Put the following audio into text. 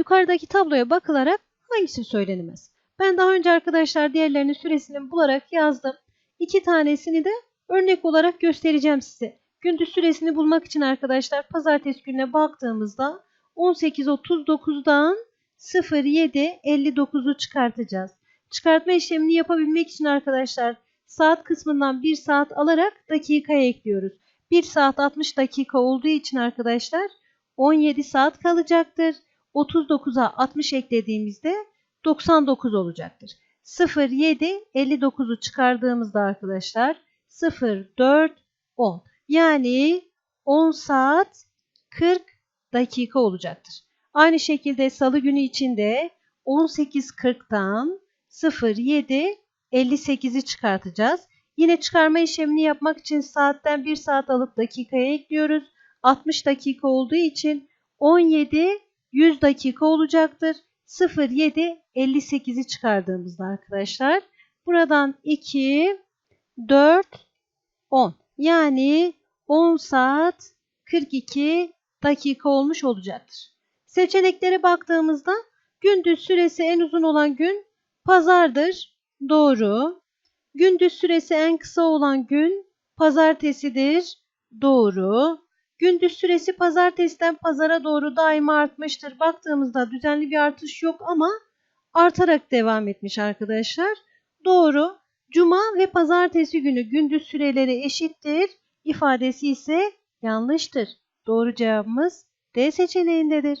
Yukarıdaki tabloya bakılarak hangisi söylenemez? Ben daha önce arkadaşlar diğerlerinin süresini bularak yazdım. İki tanesini de örnek olarak göstereceğim size. Gündüz süresini bulmak için arkadaşlar pazartesi gününe baktığımızda 18.39'dan 07.59'u çıkartacağız. Çıkartma işlemini yapabilmek için arkadaşlar saat kısmından 1 saat alarak dakikaya ekliyoruz. 1 saat 60 dakika olduğu için arkadaşlar 17 saat kalacaktır. 39'a 60 eklediğimizde 99 olacaktır. 0, 7, 59'u çıkardığımızda arkadaşlar 0, 4, 10. Yani 10 saat 40 dakika olacaktır. Aynı şekilde salı günü içinde 18.40'dan 0, 7, 58'i çıkartacağız. Yine çıkarma işlemini yapmak için saatten 1 saat alıp dakikaya ekliyoruz. 60 dakika olduğu için 17 100 dakika olacaktır. 0 7 58'i çıkardığımızda arkadaşlar buradan 2 4 10 yani 10 saat 42 dakika olmuş olacaktır. Seçeneklere baktığımızda gündüz süresi en uzun olan gün pazardır. Doğru. Gündüz süresi en kısa olan gün pazartesidir. Doğru. Gündüz süresi pazartesiden pazara doğru daima artmıştır. Baktığımızda düzenli bir artış yok ama artarak devam etmiş arkadaşlar. Doğru. Cuma ve pazartesi günü gündüz süreleri eşittir. İfadesi ise yanlıştır. Doğru cevabımız D seçeneğindedir.